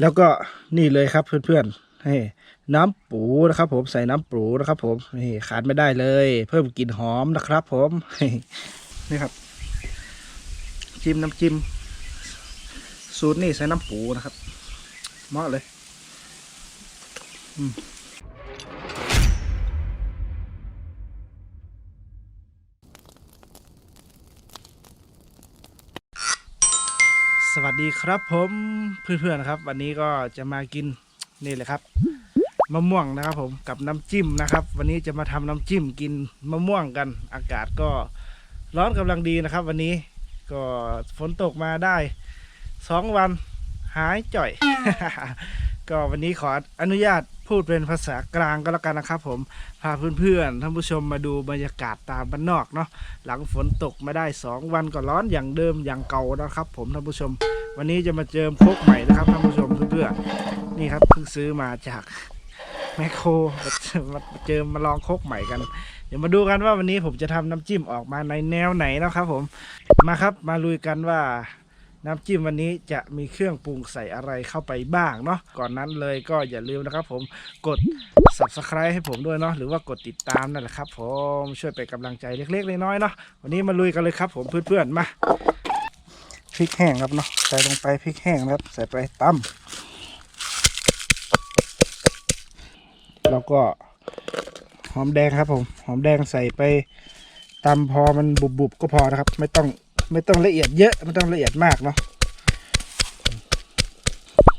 แล้วก็นี่เลยครับเพื่อนๆให้น้ำปูนะครับ ผมใส่น้ำปูนะครับ ผมนี่ขาดไม่ได้เลย เพิ่มกลิ่นหอมนะครับ ผมนี่ครับ จิ้มน้ำจิ้มสูตรนี่ใส่น้ำปูนะครับเหมาะเลย อืม วัสดีครับผมเพื่อนๆนะครับ วันนี้ก็จะมากินนี่เลยครับมะม่วงนะครับ ผมกับน้ำจิ้มนะครับ วันนี้จะมาทำน้ำจิ้มกินมะม่วงกัน อากาศก็ร้อนกำลังดีนะครับ วันนี้ก็ฝนตกมาได้สองวันหายจ่อย ก็วันนี้ขออนุญาตพูดเป็นภาษากลางก็แล้วกันนะครับ ผมพาเพื่อนๆท่านผู้ชมมาดูบรรยากาศตามบ้านนอกเนาะหลังฝนตกมาได้สองวันก็ร้อนอย่างเดิมอย่างเก่านะครับ ผมท่านผู้ชม วันนี้จะมาเจิมโคกใหม่นะครับท่านผู้ชมเพื่อนๆนี่ครับเพิ่งซื้อมาจากแมคโครมาเจอมาลองโคกใหม่กัน เดี๋ยวมาดูกันว่าวันนี้ผมจะทำน้ำจิ้มออกมาในแนวไหนนะครับผมมาครับมาลุยกันว่า น้ำจิ้มวันนี้จะมีเครื่องปรุงใส่อะไรเข้าไปบ้างเนาะก่อนนั้นเลยก็อย่าลืมนะครับผมกด subscribe ให้ผมด้วยเนาะหรือว่ากดติดตามนั่นแหละครับ ผมช่วยเป็นกำลังใจเล็กๆน้อยๆเนาะวันนี้มาลุยกันเลยครับ ผมเพื่อนๆมา พริกแห้งครับเนาะใส่ลงไปพริกแห้งครับ ใส่ไปตั้มแล้วก็หอมแดงครับผม หอมแดงใส่ไปตำพอมันบุบๆก็พอนะครับ ไม่ต้องไม่ต้องละเอียดเยอะไม่ต้องละเอียดมากเนาะ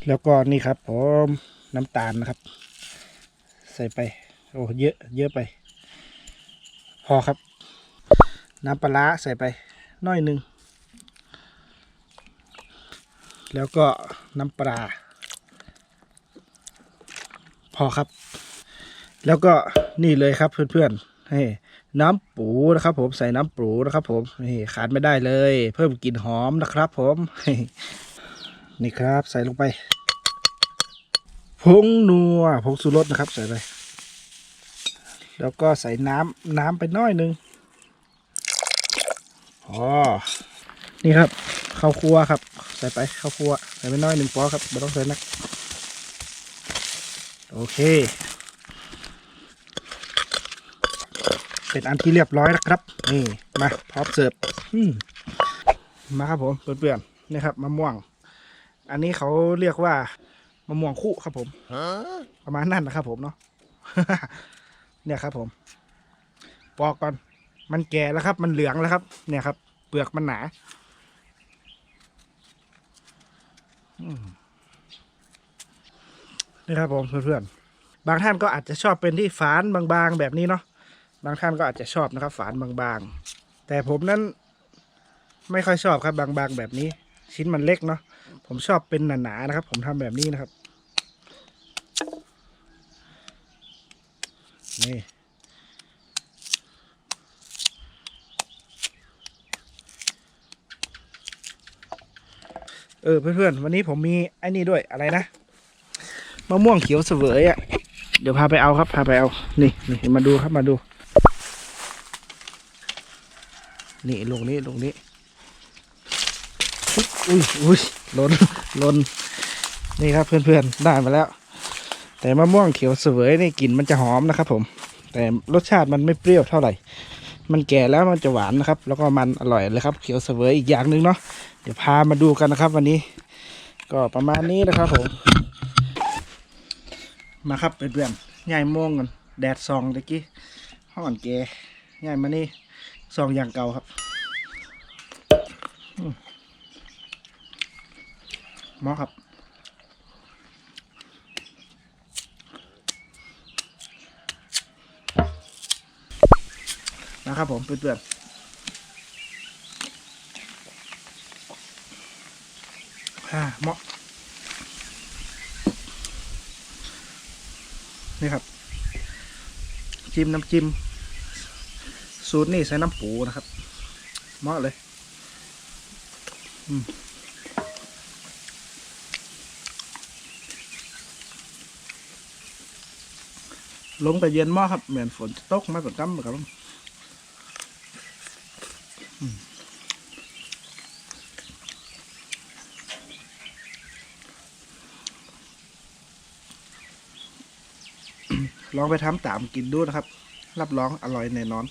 แล้วก็นี่ครับผมน้ำตาลนะครับ ใส่ไปโอ้เยอะ เยอะไป พอครับ น้ำปลาร้าใส่ไปน้อยหนึ่ง แล้วก็น้ำปลาพอครับ แล้วก็นี่เลยครับเพื่อนๆให้น้ำปูนะครับ ผมใส่น้ำปูนะครับ ผมนี่ขาดไม่ได้เลย เพิ่มกลิ่นหอมนะครับ ผมนี่ครับ ใส่ลงไปผงนัวผงสูรสนะครับ ใส่ไปแล้วก็ใส่น้ำน้ำไปน้อยนึงอ๋อนี่ครับข้าวคั่วครับ ใส่ไปข้าวคั่วใส่ไปน้อยหนึ่งพอครับไม่ต้องใส่นัก โอเค เป็นอันที่เรียบร้อยแล้วครับ นี่ มาพร้อมเสิร์ฟมาครับผมเพื่อนๆนี่ครับมะม่วง อันนี้เขาเรียกว่ามะม่วงคู่ครับผมประมาณนั้นนะครับผมเนาะเนี่ยครับผมปอกก่อน มันแก่แล้วครับ มันเหลืองแล้วครับ เนี่ยครับ เปลือกมันหนาอืม นี่ครับผมเพื่อนๆ บางท่านก็อาจจะชอบเป็นที่ฝานบางๆ แบบนี้เนาะ บางท่านก็อาจจะชอบนะครับ ฝานบางๆ แต่ผมนั้นไม่ค่อยชอบครับ บางๆ แบบนี้ ชิ้นมันเล็กเนาะ ผมชอบเป็นหนาๆนะครับ ผมทำแบบนี้นะครับ นี่ เออเพื่อนๆวันนี้ผมมีไอ้นี่ด้วยอะไรนะมะม่วงเขียวเสวยอะ เดี๋ยวพาไปเอาครับ พาไปเอา นี่นี่มาดูครับมาดู นี่ลงนี้ลงนี้อุ้ยอุ้ยลนลนนี่ครับเพื่อนๆได้มาแล้ว แต่มะม่วงเขียวเสวยนี่กลิ่นมันจะหอมนะครับผม แต่รสชาติมันไม่เปรี้ยวเท่าไหร่ มันแก่แล้วมันจะหวานนะครับ แล้วก็มันอร่อยเลยครับ เขียวเสวยอีกอย่างหนึ่งเนาะเดี๋ยวพามาดูกันนะครับ วันนี้ ก็ประมาณนี้นะครับผมมาครับเพื่อนๆย่ายโมงกันแดดซองตะกี้ห้อนแกย่ายมานี่ซองอย่างเก่าครับอืมหมอครับ นะครับผมเพื่อนๆอ่าเหมาะนี่ครับ จิ้มน้ำจิ้มสูตรนี่ใส่น้ำปูนะครับ เหมาะเลยอืมลงแต่เย็นม้อครับ เหมือนฝนจะตกมาประจำครับ ลองไปทำตามกินดูนะครับ รับรองอร่อยแน่นอน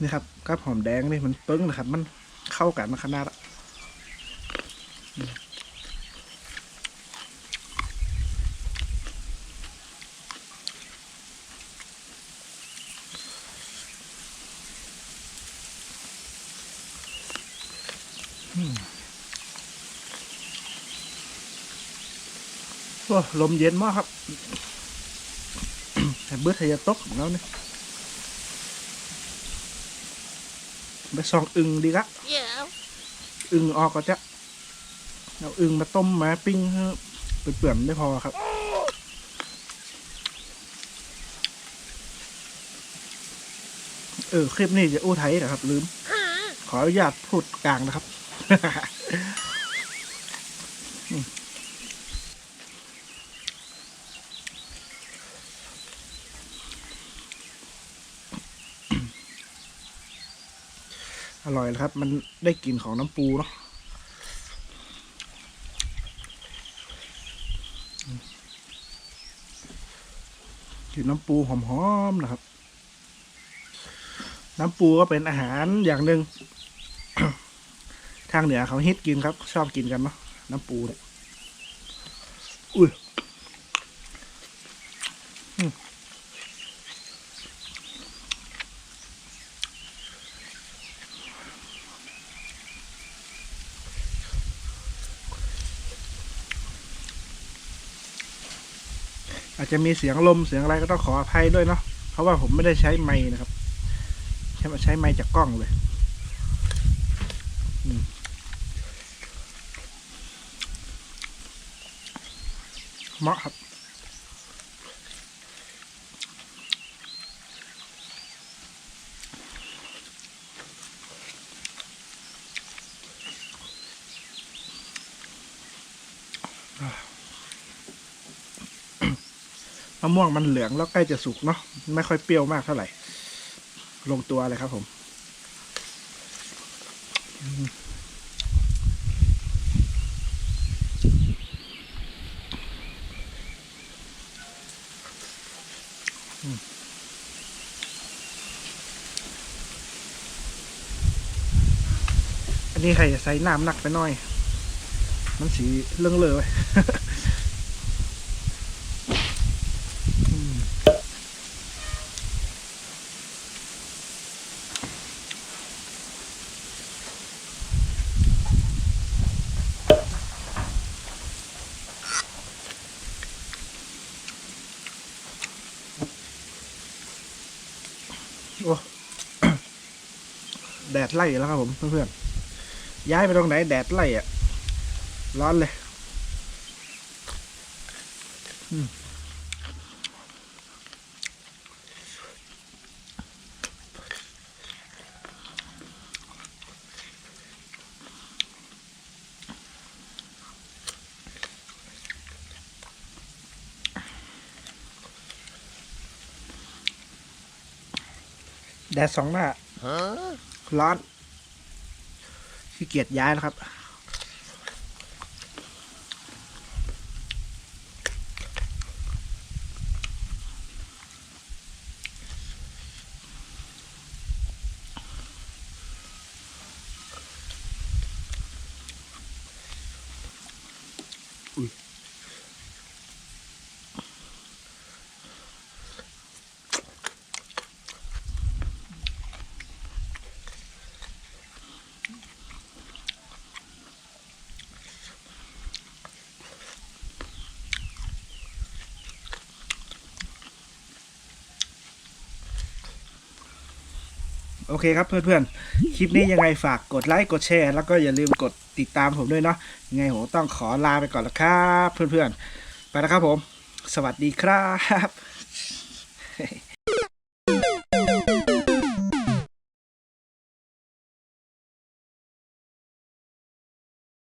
นี่ครับกับหอมแดงนี่มันปึ้งนะครับ มันเข้ากันขนาด โอ้ลมเย็นมากครับแต่เบื่อทะยาตกของเราเนี่ยไปส่องอึงดีละ Yeah. อึงออกก็จะเอาอึงมาต้มมาปิ้งให้เปื่อนๆไม่พอครับเออ คลิปนี้จะอู้ไทยนะครับ ลืม ขออนุญาตพูดกลางนะครับ อร่อยนะครับ มันได้กลิ่นของน้ำปูเนาะกลิ่นน้ำปูหอมๆนะครับ น้ำปูก็เป็นอาหารอย่างหนึ่ง ทางเหนือเขาฮิตกินครับ ชอบกินกันเนาะน้ำปูเนี่ยอุ้ยอาจจะมีเสียงลมเสียงอะไรก็ต้องขออภัยด้วยเนาะเพราะว่าผมไม่ได้ใช้ไม้นะครับ ใช้ใช้ไม้จากกล้องเลย เหมาะครับมะม่วงมันเหลืองแล้วใกล้จะสุกเนาะไม่ค่อยเปรี้ยวมากเท่าไหร่ ลงตัวเลยครับผม อันนี้ใครจะใส่น้ำหนักไปหน่อย มันสีเรื่องเลย อืม โอ้ แดดไล่แล้วครับผมเพื่อนๆย้ายไปตรงไหนแดดไล่อะร้อนเลยแดดสองหน้า Huh? ร้อนขี้เกียจย้ายแล้วครับ อเคครับเพื่อนๆ คลิปนี้ยังไงฝากกดไลค์กดแชร์ แล้วก็อย่าลืมกดติดตามผมด้วยเนาะยังไงผมต้องขอลาไปก่อนแล้วครับ เพื่อนๆ ไปแล้วครับผม สวัสดีครับ